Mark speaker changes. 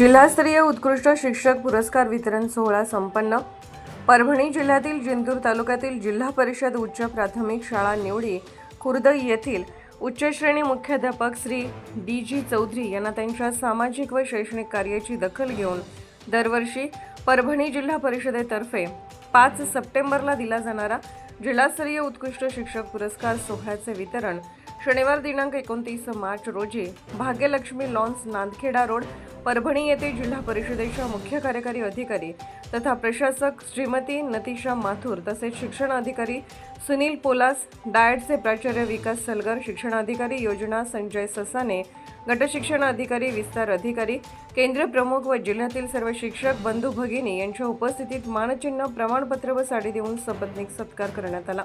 Speaker 1: जिल्हास्तरीय उत्कृष्ट शिक्षक पुरस्कार वितरण सोहळा संपन्न. परभणी जिल्ह्यातील जिंतूर तालुक्यातील जिल्हा परिषद उच्च प्राथमिक शाळा निवडी खुर्द येथील उच्चश्रेणी मुख्याध्यापक श्री डी जी चौधरी यांना त्यांच्या सामाजिक व शैक्षणिक कार्याची दखल घेऊन दरवर्षी परभणी जिल्हा परिषदेतर्फे पाच सप्टेंबरला दिला जाणारा जिल्हास्तरीय उत्कृष्ट शिक्षक पुरस्कार सोहळ्याचे वितरण शनिवार दिनांक एकोणतीस मार्च रोजी भाग्यलक्ष्मी लॉन्स नांदखेडा रोड परभणी येथे जिल्हा परिषदेच्या मुख्य कार्यकारी अधिकारी तथा प्रशासक श्रीमती नतिशा माथुर तसेच शिक्षण अधिकारी सुनील पोलास डायटचे प्राचार्य विकास सलगर शिक्षणाधिकारी योजना संजय ससाने गटशिक्षण अधिकारी विस्तार अधिकारी केंद्र प्रमुख व जिल्ह्यातील सर्व शिक्षक बंधू भगिनी यांच्या उपस्थितीत मानचिन्ह प्रमाणपत्र व साडी देऊन सबदनिक सत्कार करण्यात आला.